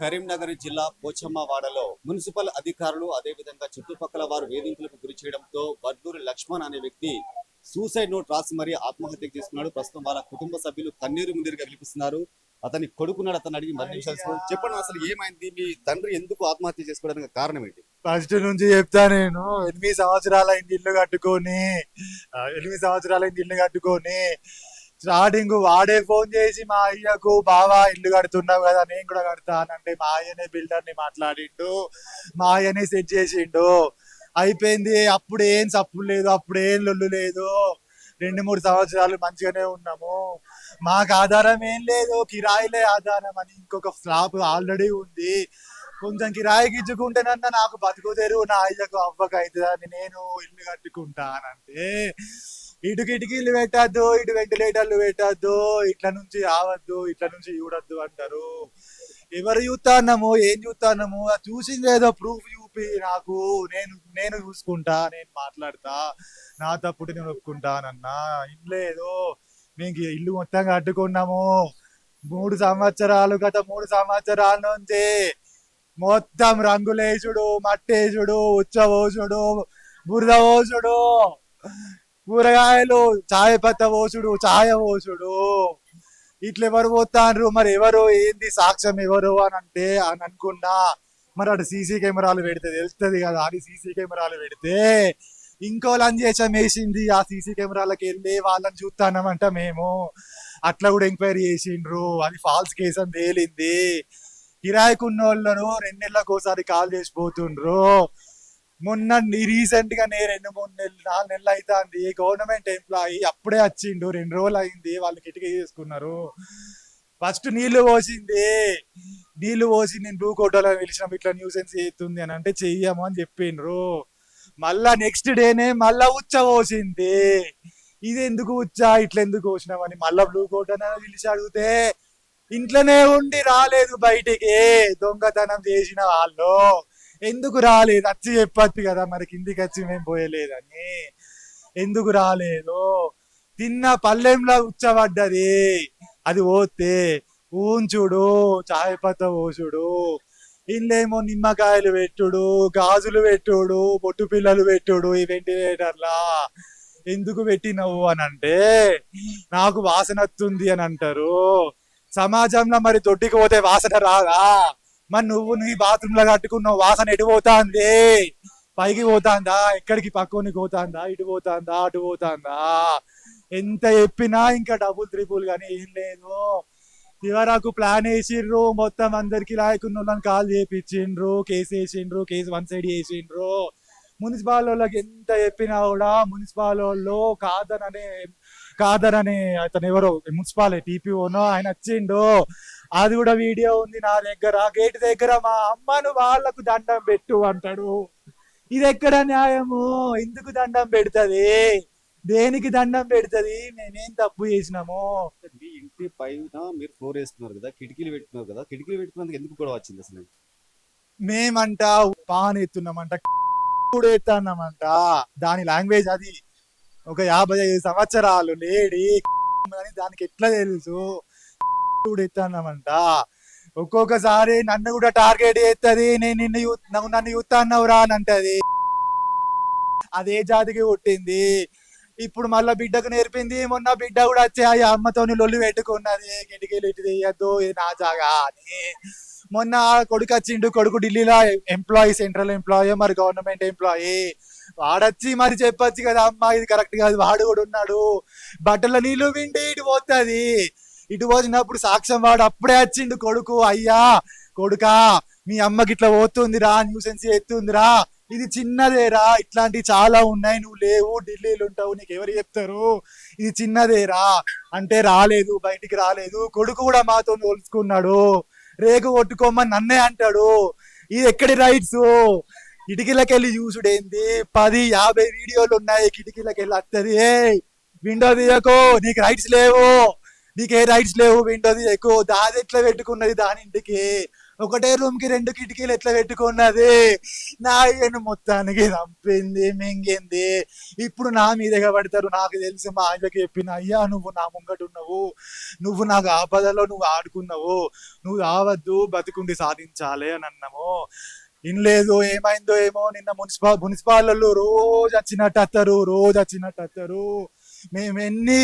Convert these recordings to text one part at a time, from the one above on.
Karimnagar జిల్లా పోచమ్మవాడలో municipal అధికారులు అదేవిధంగా చుట్టుపక్కల వారు వేధింపులకు గురి చేయడంతో వడ్లూరి లక్ష్మణ్ అనే వ్యక్తి సూసైడ్ నోట్ రాసి మరీ ఆత్మహత్య చేసుకున్నాడు. ప్రస్తుతం వాళ్ళ కుటుంబ సభ్యులు కన్నీరు ముందరిగా విలిపిస్తున్నారు అతని కొడుకున్నాడు అతను అడిగి మరణించాల్సి చెప్పండి అసలు ఏమైంది? మీ తండ్రి ఎందుకు ఆత్మహత్య చేసుకోవడానికి కారణం ఏంటి? ఫస్ట్ నుంచి చెప్తా నేను. ఎనిమిది సంవత్సరాలైంది ఇల్లు కట్టుకొని ఎనిమిది సంవత్సరాలైంది ఇల్లు కట్టుకొని స్టార్టింగ్ వాడే ఫోన్ చేసి మా అయ్యకు బావా ఇల్లు కడుతున్నావు కదా నేను కూడా కడతానంటే మా అయ్యనే బిల్డర్ని మాట్లాడిండు. మా అయ్యనే సెట్ చేసిండు. అయిపోయింది. అప్పుడు ఏం సప్పు లేదు అప్పుడు ఏం లొల్లు లేదు. రెండు మూడు సంవత్సరాలు మంచిగానే ఉన్నాము. మాకు ఆధారం ఏం లేదు కిరాయిలే ఆధారం అని ఇంకొక స్లాబ్ ఆల్రెడీ ఉంది. కొంచెం కిరాయికి ఇచ్చుకుంటేనన్నా నాకు బతుకు తెరువు నా అయ్యకు అవ్వక అవుతుందని నేను ఇల్లు కట్టుకుంటానంటే ఇటు కిటికీలు పెట్టద్దు ఇటు వెంటిలేటర్లు పెట్టద్దు ఇట్ల నుంచి రావద్దు ఇట్ల నుంచి చూడొద్దు అంటారు. ఎవరు చూస్తాన్నాము ఏం చూస్తాన్నాము అది చూసింది ఏదో ప్రూఫ్ చూపి నాకు నేను నేను చూసుకుంటా నేను మాట్లాడతా నా తప్పుడు నేను ఒప్పుకుంటానన్నా ఇల్లు ఏదో మేము ఇల్లు మొత్తం కట్టుకున్నాము. మూడు సంవత్సరాలు గత మూడు సంవత్సరాల నుంచి మొత్తం రంగులేసుడు మట్టేసుడు ఉచ్చబోసుడు బురద పోసుడు కూరగాయలు చాయ పత్త పోసుడు చాయ పోసుడు. ఇట్లా ఎవరు పోతాండ్రు మరి ఎవరు ఏంది సాక్ష్యం ఎవరు అని అంటే అని అనుకున్నా. మరి అటు సీసీ కెమెరాలు పెడితే తెలుస్తుంది కదా అని సీసీ కెమెరాలు పెడితే ఇంకో లంజేషం వేసింది. ఆ సీసీ కెమెరాలకు వెళ్ళి వాళ్ళని చూస్తానమంట మేము. అట్లా కూడా ఎంక్వైరీ చేసిండ్రు. అది ఫాల్స్ కేసు అని తేలింది. కిరాయికున్న వాళ్ళను రెండు నెలలకు ఒకసారి కాల్ చేసి పోతుండ్రు. మొన్న రీసెంట్గా నేను రెండు మూడు నెలలు నాలుగు నెలలు అవుతుంది గవర్నమెంట్ ఎంప్లాయీ అప్పుడే వచ్చిండు. రెండు రోజులు అయింది. వాళ్ళు కిటికీ చేసుకున్నారు. ఫస్ట్ నీళ్ళు పోసింది. నీళ్ళు పోసి నేను బ్లూ కోటలో పిలిచినాం ఇట్లా న్యూసెన్స్ అవుతుంది అని అంటే చెయ్యము అని చెప్పిండ్రు. మళ్ళా నెక్స్ట్ డేనే మళ్ళా ఉచ్చ పోసింది. ఇది ఎందుకు ఉచ్చా? ఇట్లా ఎందుకు పోసినామని మళ్ళా బ్లూ కోట్ అని పిలిచి అడిగితే ఇంట్లోనే ఉండి రాలేదు బయటికి. దొంగతనం చేసిన వాళ్ళు. ఎందుకు రాలేదు? వచ్చి చెప్పచ్చు కదా మరి కిందికి వచ్చి మేము పోయలేదని. ఎందుకు రాలేదు? తిన్న పల్లెంలో ఉచ్చబడ్డది? అది పోతే ఊంచుడు చాయ్ పత్త పోసుడు ఇల్లేమో నిమ్మకాయలు పెట్టుడు గాజులు పెట్టుడు బొట్టు పిల్లలు పెట్టుడు ఈ వెంటిలేటర్లా ఎందుకు పెట్టినవు అని అంటే నాకు వాసన వస్తుంది అని అంటారు. సమాజంలో మరి దొడ్డికి పోతే వాసన రాదా? మరి నువ్వు నీ బాత్రూమ్లో కట్టుకున్నావు వాసన ఎటు పోతాంది? పైకి పోతాందా? ఎక్కడికి? పక్కనికి పోతాందా? ఇటు పోతాందా? అటు పోతాందా? ఎంత చెప్పినా ఇంకా డబుల్ త్రిపుల్ కానీ ఏం లేదు. చివరకు ప్లాన్ వేసిండ్రు. మొత్తం అందరికి లాయకున్న వాళ్ళని కాల్ చేపించిండ్రు. కేసు వేసిండ్రు. కేసు వన్ సైడ్ వేసిండ్రు. మున్సిపాల్ వాళ్ళకి ఎంత చెప్పినా కూడా మున్సిపాల్ వాళ్ళు కాదననే కాదననే అతను ఎవరో? మున్సిపాల్ టీపీఓనో ఆయన వచ్చిండు. అది కూడా వీడియో ఉంది నా దగ్గర గేట్ దగ్గర మా అమ్మను వాళ్ళకు దండం పెట్టు అంటాడు. ఇది ఎక్కడ న్యాయము? ఎందుకు దండం పెడుతుంది? దేనికి దండం పెడుతుంది? మేమేం తప్పు చేసినాము? మీ ఇంటి పైన మీరు ఫ్లోర్ వేస్తున్నారు కదా కిటికీలు పెట్టుకున్నారు కదా కిటికీలు పెట్టుకున్నందుకు ఎందుకు గొడవ వచ్చింది అసలు? మేమంట పాన్ ఎత్తున్నామంట కూడా ఎత్తాన్నామంట. దాని లాంగ్వేజ్ అది. ఒక యాభై ఐదు సంవత్సరాలు లేడీ అని దానికి ఎట్లా తెలుసు? కూడా ఎత్తాన్నామంట ఒక్కొక్కసారి నన్ను కూడా టార్గెట్ చేస్తుంది నేను నిన్ను యూ- నన్ను యూత్ అని అంటది. అదే జాతికి పుట్టింది. ఇప్పుడు మళ్ళీ బిడ్డకు నేర్పింది మొన్న బిడ్డ కూడా వచ్చి ఆ అమ్మతోని లొల్లి పెట్టుకున్నది. కిటికీలు ఇటు తీయద్దు ఇది నా జాగా అని. మొన్న కొడుకు వచ్చిండు కొడుకు ఢిల్లీలో ఎంప్లాయీ సెంట్రల్ ఎంప్లాయీ మరి గవర్నమెంట్ ఎంప్లాయీ వాడొచ్చి మరి చెప్పొచ్చు కదా అమ్మ ఇది కరెక్ట్ కాదు వాడు కూడా ఉన్నాడు. బట్టల నీళ్ళు విండి ఇటు పోతుంది ఇటు పోసినప్పుడు సాక్ష్యం వాడు అప్పుడే వచ్చిండు కొడుకు అయ్యా కొడుకా మీ అమ్మకి ఇట్లా పోతుందిరా న్యూసెన్స్ ఎత్తుందిరా ఇది చిన్నదేరా ఇట్లాంటివి చాలా ఉన్నాయి నువ్వు లేవు ఢిల్లీలు ఉంటావు నీకు ఎవరు చెప్తారు? ఇది చిన్నదేరా అంటే రాలేదు బయటికి రాలేదు కొడుకు కూడా మాతో పోల్చుకున్నాడు రేకు కొట్టుకోమని నన్నే అంటాడు ఇది ఎక్కడి రైట్స్? కిటికీలకెళ్ళి చూసుడేంది? పది యాభై వీడియోలు ఉన్నాయి కిటికీలకెళ్ళి వస్తుంది ఏ విండో తీయకు నీకు రైట్స్ లేవు. నీకే రైట్స్ లేవు విండోది ఎక్కువ దాది ఎట్లా పెట్టుకున్నది? దాని ఇంటికి. ఒకటే రూమ్కి రెండు కిటికీలు ఎట్లా పెట్టుకున్నది? నా అయ్యను మొత్తానికి చంపింది మింగింది. ఇప్పుడు నా మీదగా పడతారు. నాకు తెలిసి మా ఆయనకి చెప్పిన అయ్యా నువ్వు నా ముంగట ఉన్నావు. నువ్వు నాకు ఆపదలో నువ్వు ఆడుకున్నావు. నువ్వు రావద్దు బతుకుండి సాధించాలి అని అన్నాము. ఇన్లేదు ఏమైందో ఏమో నిన్న మున్సిపాల్ మున్సిపాల్లో రోజు వచ్చినట్టు వస్తారు రోజు వచ్చినట్టు అత్తారు. మేము ఎన్ని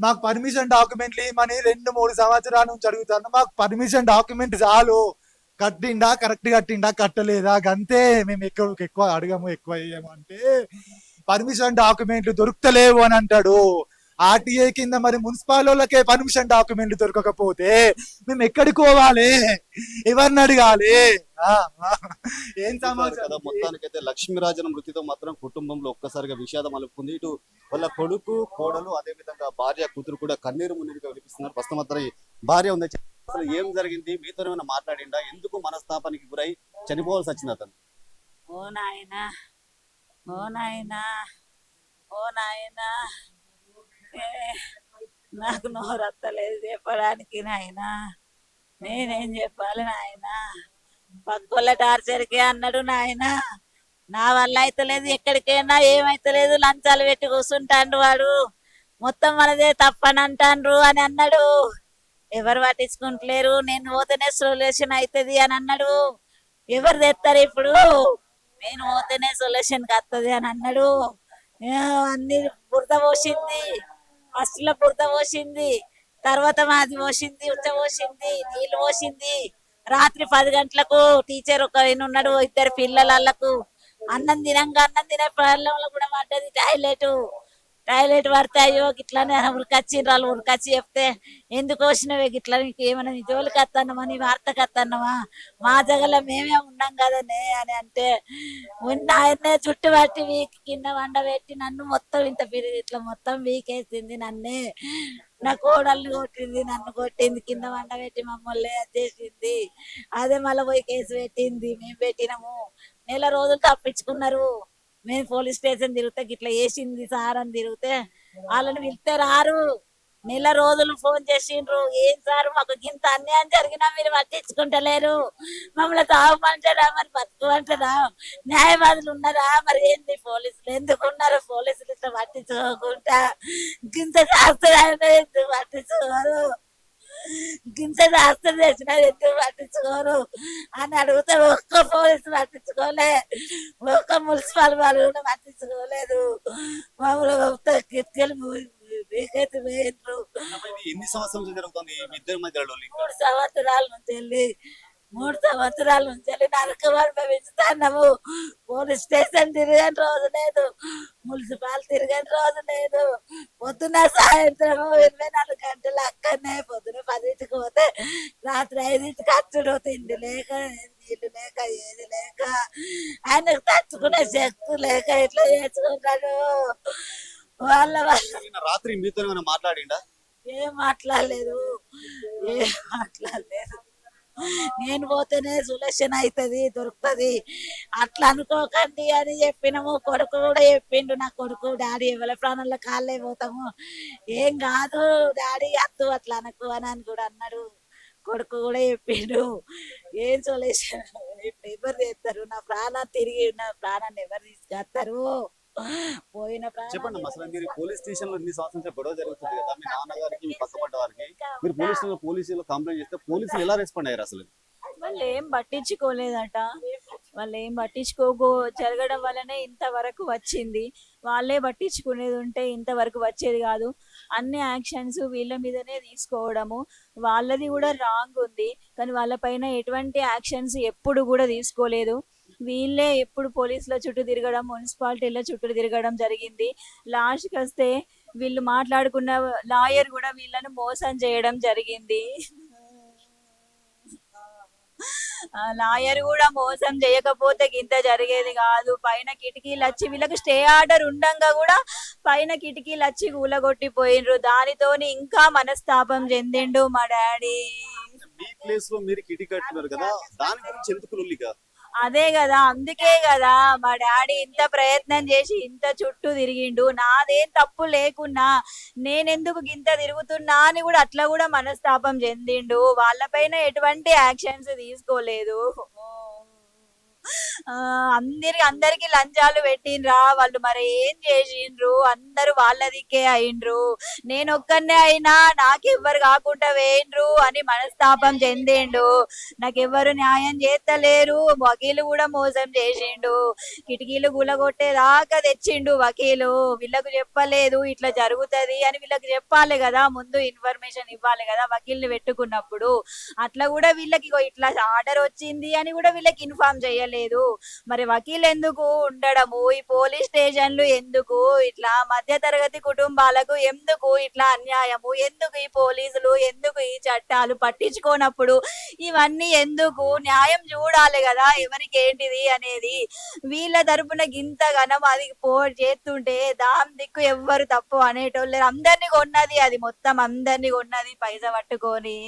మాకు పర్మిషన్ డాక్యుమెంట్లు ఇవ్వమని రెండు మూడు సంవత్సరాల నుంచి అడుగుతాను. మాకు పర్మిషన్ డాక్యుమెంట్ చాలు. కట్టిండా కరెక్ట్ కట్టిండా కట్టలేదా? అంతే మేము ఎక్కువ ఎక్కువ అడగము ఎక్కువ ఇయ్యము అంటే పర్మిషన్ డాక్యుమెంట్లు దొరుకుతలేవు అని అంటాడు. ఆర్టీఐ కింద మరి మున్సిపల్ వాళ్ళకే పర్మిషన్ డాక్యుమెంట్లు దొరకకపోతే మేము ఎక్కడికి పోవాలి? ఎవరిని అడగాలి. ఏం కదా సమాచారం? మొత్తానికైతే లక్ష్మీరాజన మృతితో మాత్రం కుటుంబంలో ఒక్కసారిగా విషాదం అలుపుకుంది. ఇటు వాళ్ళ కొడుకు కోడలు అదే విధంగా భార్య కూతురు కూడా కన్నీరు మున్నీరుగా వినిపిస్తున్నారు. ప్రస్తుతం మాత్రం ఈ భార్య ఉంది అసలు ఏం జరిగింది? మీతో ఏమైనా మాట్లాడిండా? ఎందుకు మనస్తాపానికి గురై చనిపోవాల్సి వచ్చింది అతను? ఓ నాయనా ఓ నాయనా ఓ నాయనా. నాకు నోరత్తలేదు చెప్పడానికి నాయన. నేనేం చెప్పాలి నాయన? పక్కోళ్ళ టార్చర్కే అన్నాడు నాయన. నా వల్ల అయితలేదు ఎక్కడికైనా ఏమైతలేదు లంచాలు పెట్టి కూర్చుంటాండు వాడు. మొత్తం మనదే తప్పని అంటాండ్రు అని అన్నాడు. ఎవరు పట్టించుకుంటలేరు నేను పోతేనే సొల్యూషన్ అవుతుంది అని అన్నాడు. ఎవరు తెస్తారు ఇప్పుడు? నేను పోతేనే సొల్యూషన్ వస్తుంది అని అన్నాడు. అన్ని బురద పోసింది. ఫస్ట్లో బురద పోసింది తర్వాత మాది పోసింది ఉచ్చ పోసింది నీళ్ళు పోసింది. రాత్రి పది గంటలకు టీచర్ ఒక ఆయన ఉన్నాడు ఇద్దరు పిల్లలకు అన్నం తినంగా అన్నం తినే ప్రాబ్లంలో కూడా పడ్డది టాయిలెట్. టాయిలెట్ పడితే అయ్యో గిట్లనే ఉరికొచ్చిండ్రు వాళ్ళు ఉరికొచ్చి చెప్తే ఎందుకు వచ్చినవే గిట్లా? నీకు ఏమైనా నీ జోలికి వస్తానమా నీ వార్తకు వస్తానమా మా జగల మేమే ఉన్నాం కదనే అని అంటే ఉన్న ఆయన్నే చుట్టు పట్టి వీక్ కింద వండ పెట్టి నన్ను మొత్తం ఇంత పిరి ఇట్లా మొత్తం వీకేసింది నన్నే. నా కోడల్ని కొట్టింది నన్ను కొట్టింది కింద వండ పెట్టి మమ్మల్ని చేసింది. అదే మళ్ళీ పోయి కేసు పెట్టింది. మేము పెట్టినాము. నెల రోజులు తప్పించుకున్నారు. మేము పోలీస్ స్టేషన్ తిరిగితే గిట్లా వేసింది సార్ అని తిరిగితే వాళ్ళని పిలిస్తే రారు. నెల రోజులు ఫోన్ చేసిండ్రు. ఏం సార్ మాకు ఇంత అన్యాయం జరిగినా మీరు పట్టించుకుంటలేరు. మమ్మల్ని తాగమంటారా మరి బతుకుమంటారా? న్యాయవాదులు ఉన్నారా? మరి ఏంది పోలీసులు? ఎందుకు ఉన్నారు పోలీసులు ఇట్లా పట్టించుకోకుండా? గింత శాస్త్రాలు ఎందుకు పట్టించుకోరు? గింత శాస్త్రం చేసిన ఎందుకు పట్టించుకోరు? అని అడిగితే ఒక్క పోలీసు పట్టించుకోలే. ఒక్క మున్సిపల్ వాళ్ళు కూడా పట్టించుకోలేదు. మొత్తం కిటికీలు మీకైతే ఎన్ని సంవత్సరాల నుంచి జరుగుతుంది మీ ఇద్దరి మధ్యలో మూడు సంవత్సరాల నుంచి వెళ్ళి మూడు సంవత్సరాల నుంచి వెళ్ళి నరకం అనుభవిస్తాము పోలీస్ స్టేషన్ తిరగని రోజు లేదు. మున్సిపాల్ తిరగని రోజు లేదు. పొద్దున సాయంత్రం ఇరవై నాలుగు గంటలు అక్కడనే పొద్దున పదింటికి పోతే రాత్రి ఐదింటికి అచ్చుడు తిండి లేక నీళ్ళు లేక ఏది లేక ఆయనకు తచ్చుకునే శక్తి లేక ఇట్లా చేసుకుంటాడు వాళ్ళ వాళ్ళ రాత్రి మీతో మాట్లాడిండా? ఏం మాట్లాడలేదు. ఏం మాట్లాడలేదు. నేను పోతేనే సులక్షణ అవుతుంది దొరుకుతుంది. అట్లా అనుకోకండి అని చెప్పినాము. కొడుకు కూడా చెప్పిండు నా కొడుకు డాడీ ఎవరి ప్రాణంలో కాళ్ళే పోతాము. ఏం కాదు డాడీ అత్తు అట్లా అనకు అని అని కూడా అన్నాడు. కొడుకు కూడా చెప్పిండు. ఏం సొల్యూషన్ ఇప్పుడు ఎవరు చేస్తారు? నా ప్రాణం తిరిగి నా ప్రాణాన్ని ఎవరు తీసుకొస్తారు? పోయిన చెప్పండి అసలు మీరు పోలీస్ స్టేషన్లో ఇన్ని గొడవ జరుగుతుంది కదా మీ నాన్నగారికి మీ పక్కపడ్డ వారికి మీరు పోలీస్ స్టేషన్ పోలీసులు కంప్లైంట్ చేస్తే పోలీసులు ఎలా రెస్పాండ్ అయ్యారు అసలు? వాళ్ళు ఏం పట్టించుకోలేదట. వాళ్ళు ఏం పట్టించుకోకో జరగడం వల్లనే ఇంతవరకు వచ్చింది. వాళ్ళే పట్టించుకునేది ఉంటే ఇంతవరకు వచ్చేది కాదు. అన్ని యాక్షన్స్ వీళ్ళ మీదనే తీసుకోవడము. వాళ్ళది కూడా రాంగ్ ఉంది. కానీ వాళ్ళపైన ఎటువంటి యాక్షన్స్ ఎప్పుడు కూడా తీసుకోలేదు. వీళ్ళే ఎప్పుడు పోలీసుల చుట్టూ తిరగడం మున్సిపాలిటీల చుట్టూ తిరగడం జరిగింది. లాస్ట్కి వస్తే వీళ్ళు మాట్లాడుకున్న లాయర్ కూడా వీళ్ళను మోసం చేయడం జరిగింది. లాయర్ కూడా మోసం చేయకపోతే ఇంత జరిగేది కాదు. పైన కిటికీలు వచ్చి వీళ్ళకి స్టే ఆర్డర్ ఉండంగా కూడా పైన కిటికీలు వచ్చి కూలగొట్టిపోయినరు దానితోని ఇంకా మనస్తాపం చెందిండు మా డాడీ. మీ ప్లేస్లో మీరు కిటికీ కట్టినారు కదా దాని గురించి ఎందుకు అదే కదా అందుకే కదా మా డాడీ ఇంత ప్రయత్నం చేసి ఇంత చుట్టూ తిరిగిండు. నాదేం తప్పు లేకున్నా నేనెందుకు గింత తిరుగుతున్నా అని కూడా అట్లా కూడా మనస్తాపం చెందిండు. వాళ్ళపైన ఎటువంటి యాక్షన్స్ తీసుకోలేదు. ఆ, అందరికి లంచాలు పెట్టిండ్రా. వాళ్ళు మరి ఏం చేసిండ్రు? అందరూ వాళ్ళదికే అయిండ్రు నేను ఒక్కనే అయినా నాకెవ్వరు కాకుండా వేయండ్రు అని మనస్తాపం చెందిండు. నాకెవ్వరు న్యాయం చేస్తలేరు వకీలు కూడా మోసం చేసిండు. కిటికీలు గులగొట్టేదాకా తెచ్చిండు వకీలు. వీళ్ళకు చెప్పలేదు ఇట్లా జరుగుతది అని వీళ్ళకి చెప్పాలి కదా. ముందు ఇన్ఫర్మేషన్ ఇవ్వాలి కదా వకీల్ని పెట్టుకున్నప్పుడు. అట్లా కూడా వీళ్ళకి ఇట్లా ఆర్డర్ వచ్చింది అని కూడా వీళ్ళకి ఇన్ఫార్మ్ చేయలేదు లేదు. మరి వకీల్ ఎందుకు ఉండడము? ఈ పోలీస్ స్టేషన్లు ఎందుకు? ఇట్లా మధ్య తరగతి కుటుంబాలకు ఎందుకు ఇట్లా అన్యాయము? ఎందుకు ఈ పోలీసులు? ఎందుకు ఈ చట్టాలు పట్టించుకోనప్పుడు? ఇవన్నీ ఎందుకు? న్యాయం చూడాలి కదా ఎవరికి ఏంటిది అనేది. వీళ్ళ తరపున గింత ఘనం అది పో చేస్తుంటే దాం దిక్కు ఎవ్వరు తప్పు అనేటోళ్ళు అందరినీ కొన్నది అది. మొత్తం అందరినీ కొన్నది పైస పట్టుకొని.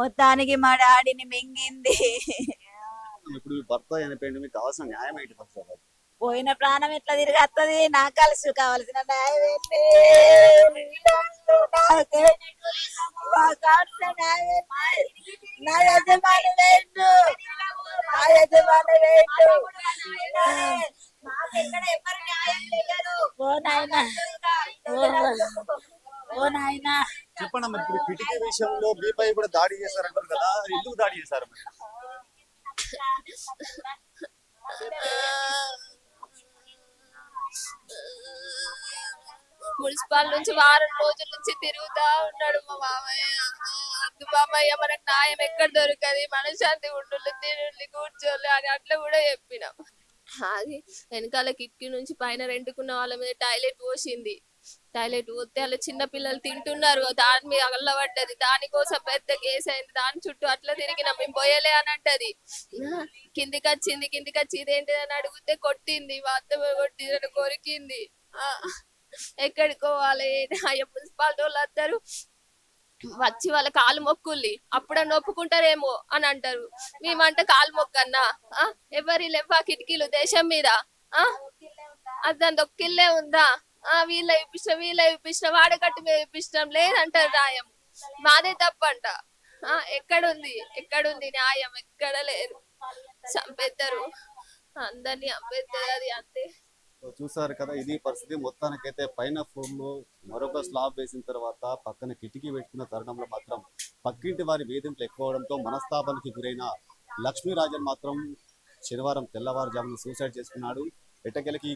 మొత్తానికి మా డాడీని మింగింది. ఇప్పుడు మీ భర్త చనిపోయింది మీకు కావాల్సిన న్యాయం ఏంటి ఫస్ట్ ఆఫ్ ఆల్? పోయిన ప్రాణం ఎట్లా తిరిగి నాకు కలిసి కావాల్సిన న్యాయం ఏంటి? నాకు న్యాయం నా యజమాని వాళ్ళ నుంచి వారం రోజుల నుంచి తిరుగుతా ఉన్నాడు మా మామయ్య. అద్దు మామయ్య మనకు న్యాయం ఎక్కడ దొరకది? మనశ్శాంతి ఉండుల్లి తిరుళ్ళు కూర్చోళ్ళు అని అట్లా కూడా చెప్పినాం. అది వెనకాల కిటికీ నుంచి పైన రెండుకున్న వాళ్ళ మీద టాయిలెట్ పోసింది. టాయిలెట్ పోతే అలా చిన్న పిల్లలు తింటున్నారు. దాని మీద అగలబడ్డది దానికోసం పెద్ద కేసు అయింది. దాని చుట్టూ అట్లా తిరిగిన. మేము పోయలే అని అంటది. కిందికి వచ్చింది కిందికి వచ్చి ఇదేంటిది అని అడిగితే కొట్టింది. మా అత్త కొట్టింది కొరికింది. ఆ, ఎక్కడికి పోవాలి మున్సిపాలిటీ వాళ్ళు అందరూ వచ్చి వాళ్ళ కాలు మొక్కుల్లి అప్పుడన్నా ఒప్పుకుంటారేమో అని అంటారు. మేమంటే కాలు మొక్కన్నా ఆ? ఎవరి లేవా కిటికీలు దేశం మీద ఆ? అది దాని దొక్కిల్లే ఉందా? ఆ వీళ్ళ ఇప్పించిన వీళ్ళ ఇప్పించిన వాడకట్టు మీద ఇప్పించడం లేదంటారు న్యాయం. మాదే తప్పంట. ఆ ఎక్కడుంది? ఎక్కడుంది న్యాయం? ఎక్కడ లేదు చంపేస్తారు అందరినీ చంపేస్తారు అది అంతే. చూసారు కదా ఇది పరిస్థితి. మొత్తానికైతే పైన ఫ్లోర్లో మరొక స్లాబ్ వేసిన తర్వాత పక్కన కిటికీ పెట్టుకున్న తరుణంలో మాత్రం పక్కింటి వారి వేధింపులు ఎక్కువ అవడంతో మనస్తాపానికి గురైన లక్ష్మీరాజన్ మాత్రం శనివారం తెల్లవారుజామున సూసైడ్ చేసుకున్నాడు. ఎట్టకెలకి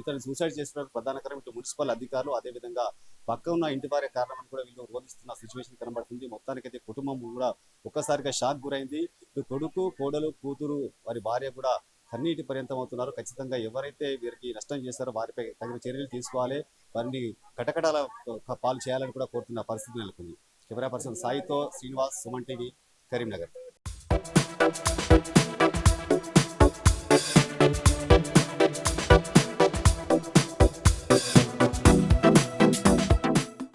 ఇతను సూసైడ్ చేసుకోవడానికి ప్రధాన కారణం ఇటు మున్సిపల్ అధికారులు అదేవిధంగా పక్క ఉన్న ఇంటి వారే కారణమని కూడా వీళ్ళు రోధిస్తున్న సిచ్యువేషన్ కనబడుతుంది. మొత్తానికైతే కుటుంబం కూడా ఒక్కసారిగా షాక్ గురైంది. ఇటు కొడుకు కోడలు కూతురు వారి భార్య కూడా కన్నీటి పర్యంతం అవుతున్నారు ఖచ్చితంగా ఎవరైతే వీరికి నష్టం చేస్తారో వారిపై తగిన చర్యలు తీసుకోవాలి. వారిని కటకటాల పాలు చేయాలని కూడా కోరుతున్న పరిస్థితి నెలకొంది. కెమెరా పర్సన్ సాయితో శ్రీనివాస్ సుమన్ టీవీ కరీంనగర్.